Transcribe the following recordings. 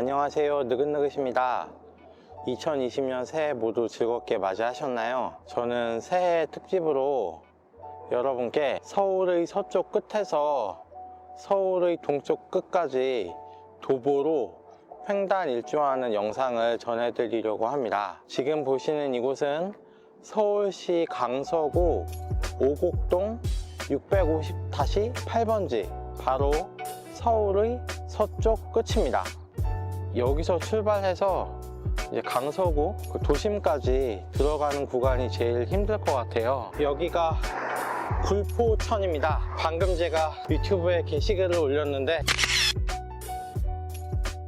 안녕하세요. 느긋느긋입니다. 2020년 새해 모두 즐겁게 맞이하셨나요? 저는 새해 특집으로 여러분께 서울의 서쪽 끝에서 서울의 동쪽 끝까지 도보로 횡단 일주하는 영상을 전해드리려고 합니다. 지금 보시는 이곳은 서울시 강서구 오곡동 650-8번지 바로 서울의 서쪽 끝입니다. 여기서 출발해서 이제 강서구 그 도심까지 들어가는 구간이 제일 힘들 것 같아요. 여기가 굴포천입니다. 방금 제가 유튜브에 게시글을 올렸는데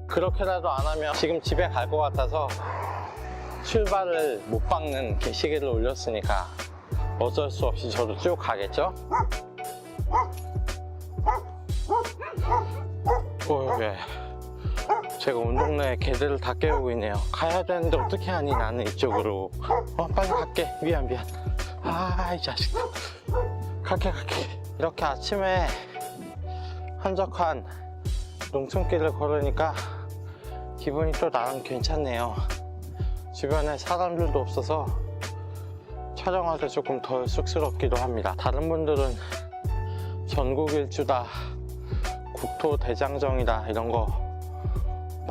그렇게라도 안 하면 지금 집에 갈 것 같아서 출발을 못 박는 게시글을 올렸으니까 어쩔 수 없이 저도 쭉 가겠죠? 어, 왜? 제가 온 동네에 개들을 다 깨우고 있네요. 가야 되는데 어떻게 하니 나는 이쪽으로. 어, 빨리 갈게. 미안, 미안. 아, 이 자식. 갈게, 갈게. 이렇게 아침에 한적한 농촌길을 걸으니까 기분이 또 나름 괜찮네요. 주변에 사람들도 없어서 촬영할 때 조금 덜 쑥스럽기도 합니다. 다른 분들은 전국 일주다, 국토 대장정이다 이런 거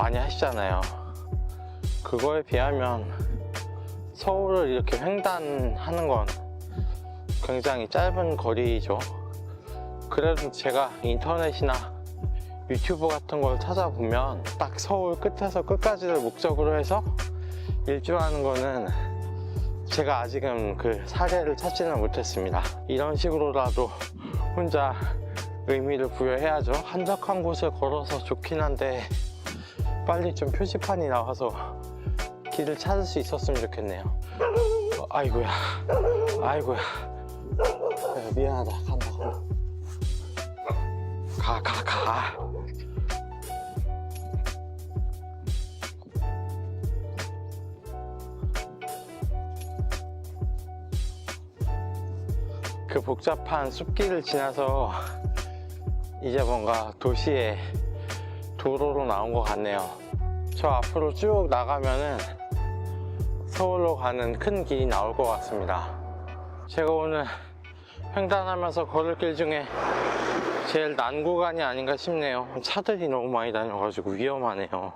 많이 하시잖아요. 그거에 비하면 서울을 이렇게 횡단하는 건 굉장히 짧은 거리죠. 그래도 제가 인터넷이나 유튜브 같은 걸 찾아보면 딱 서울 끝에서 끝까지를 목적으로 해서 일주하는 거는 제가 아직은 그 사례를 찾지는 못했습니다. 이런 식으로라도 혼자 의미를 부여해야죠. 한적한 곳을 걸어서 좋긴 한데 빨리 좀 표지판이 나와서 길을 찾을 수 있었으면 좋겠네요. 어, 아이고야, 아이고야. 야, 미안하다. 간다, 간다. 가, 가, 가. 그 복잡한 숲길을 지나서 이제 뭔가 도시의 도로로 나온 것 같네요. 저 앞으로 쭉 나가면은 서울로 가는 큰 길이 나올 것 같습니다. 제가 오늘 횡단하면서 걸을 길 중에 제일 난 구간이 아닌가 싶네요. 차들이 너무 많이 다녀가지고 위험하네요.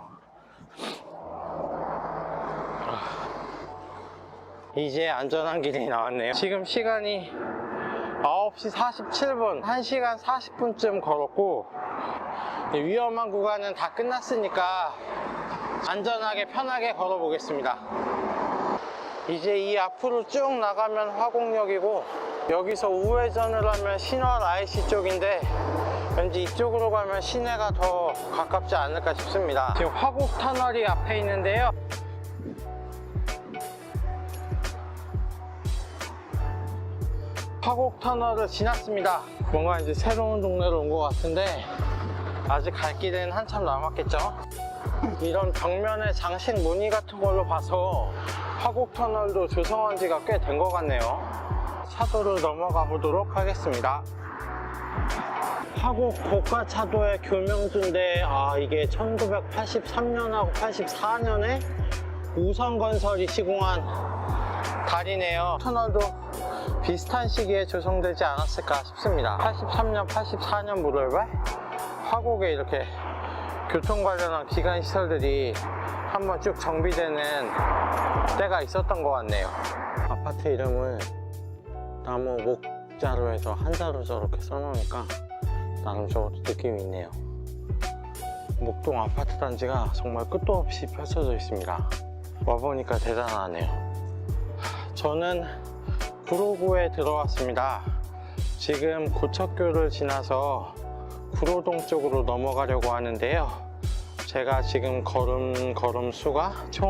이제 안전한 길이 나왔네요. 지금 시간이 9시 47분, 1시간 40분쯤 걸었고, 위험한 구간은 다 끝났으니까 안전하게 편하게 걸어 보겠습니다. 이제 이 앞으로 쭉 나가면 화곡역이고, 여기서 우회전을 하면 신월 IC 쪽인데, 왠지 이쪽으로 가면 시내가 더 가깝지 않을까 싶습니다. 지금 화곡 터널이 앞에 있는데요. 화곡 터널을 지났습니다. 뭔가 이제 새로운 동네로 온 것 같은데 아직 갈 길은 한참 남았겠죠? 이런 벽면에 장식 무늬 같은 걸로 봐서 화곡 터널도 조성한 지가 꽤 된 것 같네요. 차도를 넘어가 보도록 하겠습니다. 화곡 고가차도의 교명주인데 아 이게 1983년하고 84년에 우성건설이 시공한 다리네요. 터널도 비슷한 시기에 조성되지 않았을까 싶습니다. 83년, 84년 무렵에 화곡에 이렇게 교통 관련한 기관 시설들이 한번 쭉 정비되는 때가 있었던 것 같네요. 아파트 이름을 나무 목자로 해서 한자로 저렇게 써놓으니까 나름 저것도 느낌이 있네요. 목동 아파트 단지가 정말 끝도 없이 펼쳐져 있습니다. 와보니까 대단하네요. 저는 구로구에 들어왔습니다. 지금 고척교를 지나서 구로동 쪽으로 넘어가려고 하는데요. 제가 지금 걸음 걸음 수가 총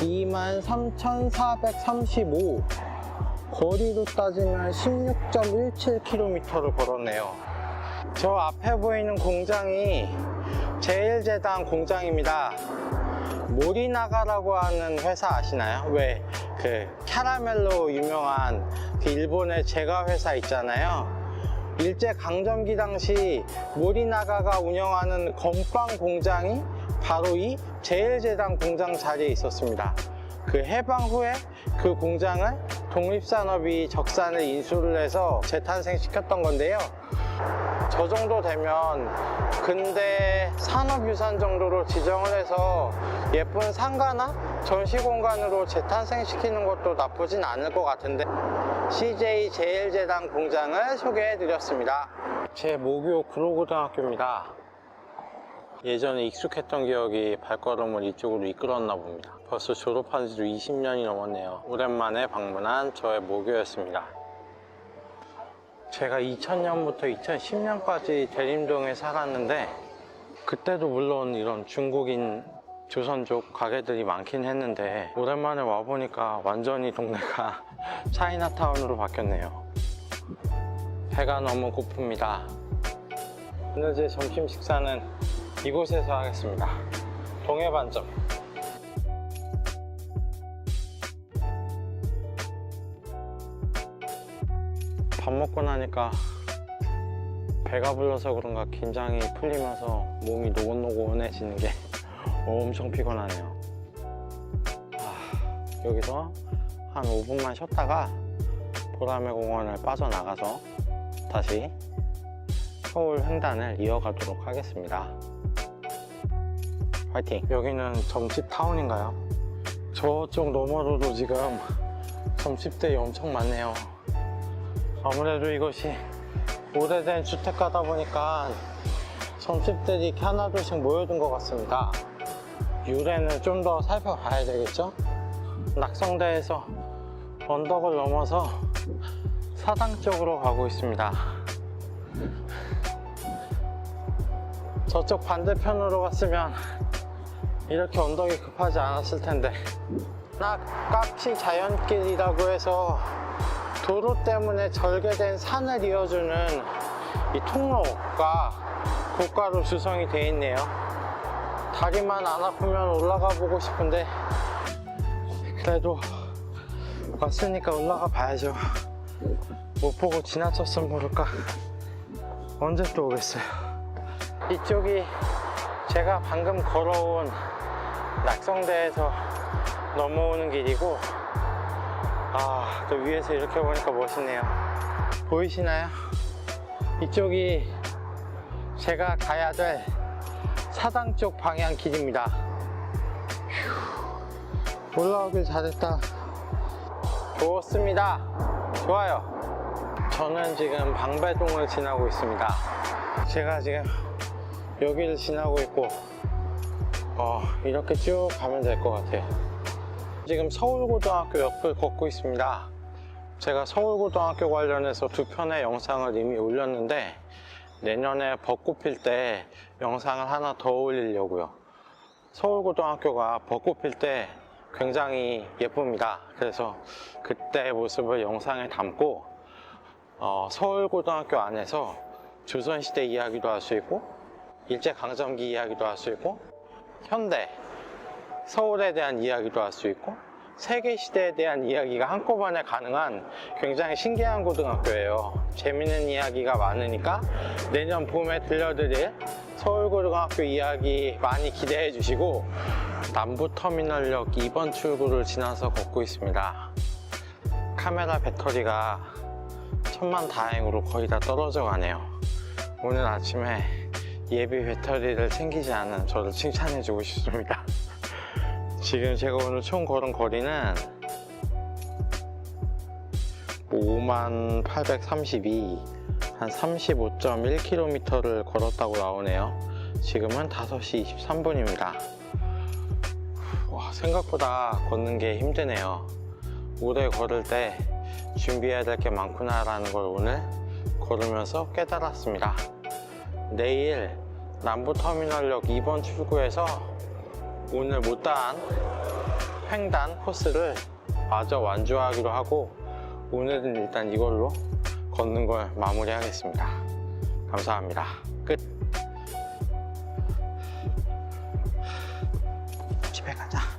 23,435 거리로 따지면 16.17km를 걸었네요. 저 앞에 보이는 공장이 제일제당 공장입니다. 모리나가라고 하는 회사 아시나요? 왜 그 캐러멜로 유명한 그 일본의 제과 회사 있잖아요. 일제 강점기 당시 모리나가가 운영하는 건빵 공장이 바로 이 제일제당 공장 자리에 있었습니다. 그 해방 후에 그 공장을 독립산업이 적산을 인수를 해서 재탄생시켰던 건데요. 저 정도 되면 근대 산업유산 정도로 지정을 해서 예쁜 상가나 전시공간으로 재탄생시키는 것도 나쁘진 않을 것 같은데 CJ 제일제당 공장을 소개해 드렸습니다. 제 모교 구로고등학교입니다. 예전에 익숙했던 기억이 발걸음을 이쪽으로 이끌었나 봅니다. 벌써 졸업한 지도 20년이 넘었네요. 오랜만에 방문한 저의 모교였습니다. 제가 2000년부터 2010년까지 대림동에 살았는데 그때도 물론 이런 중국인 조선족 가게들이 많긴 했는데 오랜만에 와보니까 완전히 동네가 차이나타운으로 바뀌었네요. 배가 너무 고픕니다. 오늘 제 점심 식사는 이곳에서 하겠습니다. 동해반점. 밥 먹고 나니까 배가 불러서 그런가 긴장이 풀리면서 몸이 노곤노곤해지는 게 엄청 피곤하네요. 아, 여기서 한 5분만 쉬었다가 보라매 공원을 빠져나가서 다시 서울 횡단을 이어가도록 하겠습니다. 화이팅! 여기는 점집 타운인가요? 저쪽 너머로도 지금 점집들이 엄청 많네요. 아무래도 이것이 오래된 주택가다 보니까 점집들이 이렇게 하나둘씩 모여든 것 같습니다. 유래는 좀 더 살펴봐야 되겠죠? 낙성대에서 언덕을 넘어서 사당 쪽으로 가고 있습니다. 저쪽 반대편으로 갔으면 이렇게 언덕이 급하지 않았을 텐데 나 깝치 자연길이라고 해서 도로 때문에 절개된 산을 이어주는 이 통로가 고가로 조성이 되어 있네요. 다리만 안 아프면 올라가 보고 싶은데 그래도 왔으니까 올라가 봐야죠. 못 보고 지나쳤으면 모를까. 언제 또 오겠어요. 이쪽이 제가 방금 걸어온 낙성대에서 넘어오는 길이고 아, 또 위에서 이렇게 보니까 멋있네요. 보이시나요? 이쪽이 제가 가야 될 사당 쪽 방향 길입니다. 휴, 올라오길 잘했다. 좋습니다. 좋아요. 저는 지금 방배동을 지나고 있습니다. 제가 지금 여기를 지나고 있고, 어, 이렇게 쭉 가면 될 것 같아요. 지금 서울고등학교 옆을 걷고 있습니다. 제가 서울고등학교 관련해서 두 편의 영상을 이미 올렸는데 내년에 벚꽃 필 때 영상을 하나 더 올리려고요. 서울고등학교가 벚꽃 필 때 굉장히 예쁩니다. 그래서 그때 모습을 영상에 담고 어, 서울고등학교 안에서 조선시대 이야기도 할 수 있고 일제강점기 이야기도 할 수 있고 현대 서울에 대한 이야기도 할 수 있고 세계 시대에 대한 이야기가 한꺼번에 가능한 굉장히 신기한 고등학교예요. 재밌는 이야기가 많으니까 내년 봄에 들려드릴 서울고등학교 이야기 많이 기대해 주시고 남부터미널역 2번 출구를 지나서 걷고 있습니다. 카메라 배터리가 천만 다행으로 거의 다 떨어져 가네요. 오늘 아침에 예비 배터리를 챙기지 않은 저를 칭찬해 주고 싶습니다. 지금 제가 오늘 총 걸은 거리는 5만 832, 한 35.1km를 걸었다고 나오네요. 지금은 5시 23분입니다. 와, 생각보다 걷는 게 힘드네요. 오래 걸을 때 준비해야 될 게 많구나라는 걸 오늘 걸으면서 깨달았습니다. 내일 남부터미널역 2번 출구에서 오늘 못다한 횡단 코스를 마저 완주하기로 하고 오늘은 일단 이걸로 걷는 걸 마무리하겠습니다. 감사합니다. 끝. 집에 가자.